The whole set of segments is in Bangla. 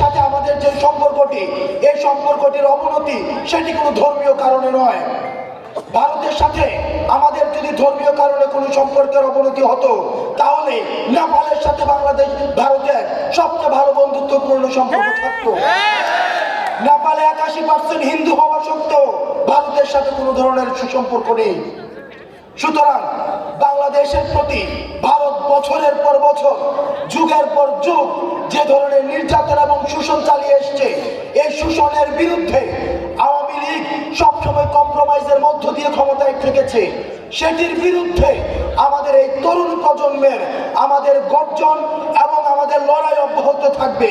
সাথে আমাদের যে সম্পর্কটি এই সম্পর্কটির অবনতি সেটি কোনো ধর্মীয় কারণে নয়। ভারতের সাথে আমাদের যদি ধর্মীয় কারণে কোনো সম্পর্কের অবনতি হতো তাহলে নেপালের সাথে বাংলাদেশ ভারতের সবচেয়ে ভালো বন্ধুত্বপূর্ণ সম্পর্ক থাকতো। নেপালে একাশি পার্সেন্ট হিন্দু হওয়া সত্ত্বেও ভারতের সাথে কোনো ধরনের সুসম্পর্ক নেই। সুতরাং বাংলাদেশের প্রতি ভারত বছরের পর বছর যুগের পর যুগ যে ধরনের নির্যাতন এবং শোষণ চালিয়ে এসছে, এই শোষণের বিরুদ্ধে আওয়ামী লীগ সবসময় কম্প্রোমাইজের মধ্য দিয়ে ক্ষমতায় থেকেছে। সেটির বিরুদ্ধে আমাদের এই তরুণ প্রজন্মের আমাদের গর্জন এবং আমাদের লড়াই অব্যাহত থাকবে।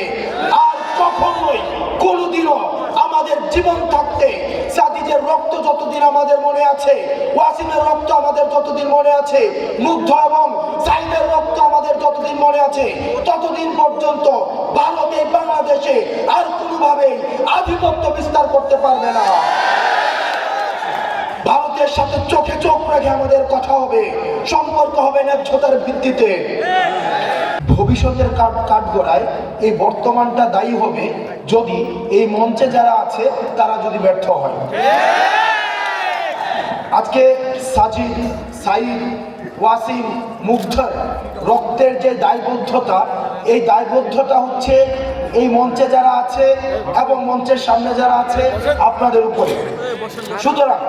আর কখনোই, কোনোদিনও আমাদের জীবন থাকতে সাদিজের রক্ত যতদিন আমাদের মনে আছে, ওয়াসিমের রক্ত আমাদের যতদিন মনে আছে, মুগ্ধ এবং সাইদের রক্ত আমাদের যতদিন মনে আছে পর্যন্ত ভারতে, বাংলাদেশে আর কোনোভাবেই আধিপত্য বিস্তার করতে পারবে না। ভারতের সাথে চোখে চোখ রেখে আমাদের কথা হবে, সম্পর্ক হবে ন্যায্যতার ভিত্তিতে। ভবিষ্যতের কাঠ কাঠগড়ায় এই বর্তমানটা দায়ী হবে যদি এই মঞ্চে যারা আছে, তারা যদি ব্যর্থ হয়। আজকে সাজিদ সাইদ ওয়াসিম মুগ্ধর রক্তের যে দায়বদ্ধতা, এই দায়বদ্ধতা হচ্ছে এই মঞ্চে যারা আছে এবং মঞ্চের সামনে যারা আছে আপনাদের উপরে। সুতরাং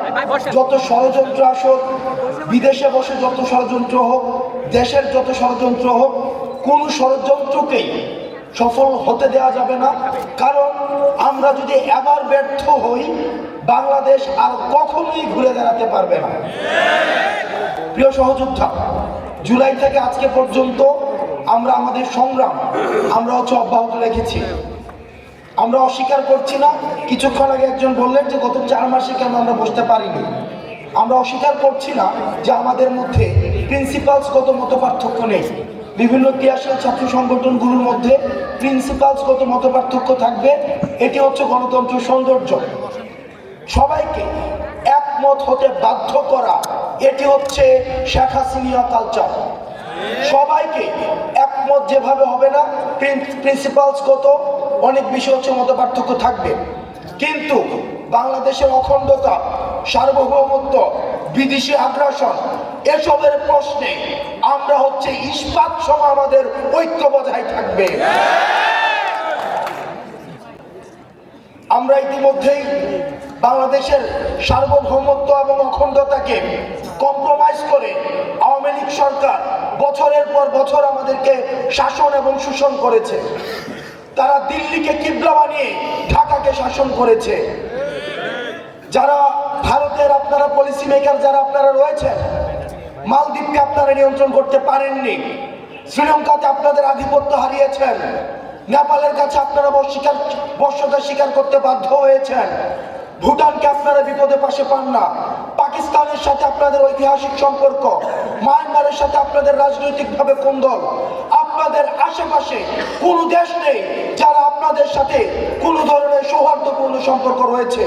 যত ষড়যন্ত্র আসুক, বিদেশে বসে যত ষড়যন্ত্র হোক, দেশের যত ষড়যন্ত্র হোক, কোন ষড়যন্ত্রকেই সফল হতে দেওয়া যাবে না। কারণ আমরা যদি এবার ব্যর্থ হই, বাংলাদেশ আর কখনোই ঘুরে দাঁড়াতে পারবে না। প্রিয় সহযোদ্ধা, জুলাই থেকে আজকে পর্যন্ত আমরা আমাদের সংগ্রাম, আমরা হচ্ছে অব্যাহত রেখেছি। আমরা অস্বীকার করছি না। কিছুক্ষণ আগে একজন বললেন যে গত চার মাসে কেন আমরা বসতে পারিনি। আমরা অস্বীকার করছি না যে আমাদের মধ্যে প্রিন্সিপালসগত মত পার্থক্য নেই। বিভিন্ন ক্রিয়াশীল ছাত্র সংগঠনগুলোর মধ্যে প্রিন্সিপালসগত মত পার্থক্য থাকবে, এটি হচ্ছে গণতন্ত্রের সৌন্দর্য। সবাইকে একমত হতে বাধ্য করা, এটি হচ্ছে শেখ হাসিনিয়া কালচার সবাইকে একমত যেভাবে হবে না প্রিন্সিপালসগত অনেক বিষয় হচ্ছে মত পার্থক্য থাকবে। কিন্তু বাংলাদেশের অখণ্ডতা, সার্বভৌমত্ব, বিদেশি আগ্রাসন, এসবের প্রশ্নে আমরা হচ্ছে ইস্পাত সম আমাদের ঐক্য বজায় থাকবে। আমরা ইতিমধ্যেই বাংলাদেশের সার্বভৌমত্ব এবং অখণ্ডতাকে কম্প্রোমাইজ করে আওয়ামী লীগ সরকার বছরের পর বছর আমাদেরকে শাসন এবং শোষণ করেছে। তারা দিল্লিকে কিবলা বানিয়ে ঢাকাকে শাসন করেছে। যারা ভারতের আপনারা পলিসি মেকার যারা আপনারা রয়েছেন, মালদ্বীপকে আপনারা নিয়ন্ত্রণ করতে পারেননি। শ্রীলঙ্কাতে আপনাদের আধিপত্য হারিয়েছেন। নেপালের কাছে আপনারা বস্বীকার বর্ষতা স্বীকার করতে বাধ্য হয়েছেন। ভুটানকে আপনারা বিপদে পাশে পান না। পাকিস্তানের সাথে আপনাদের ঐতিহাসিক সম্পর্ক, মায়ানমারের সাথে আপনাদের রাজনৈতিকভাবে কোন্দল। আপনাদের আশেপাশে কোনো দেশ নেই যারা আপনাদের সাথে কোনো ধরনের সৌহার্দ্যপূর্ণ সম্পর্ক রয়েছে।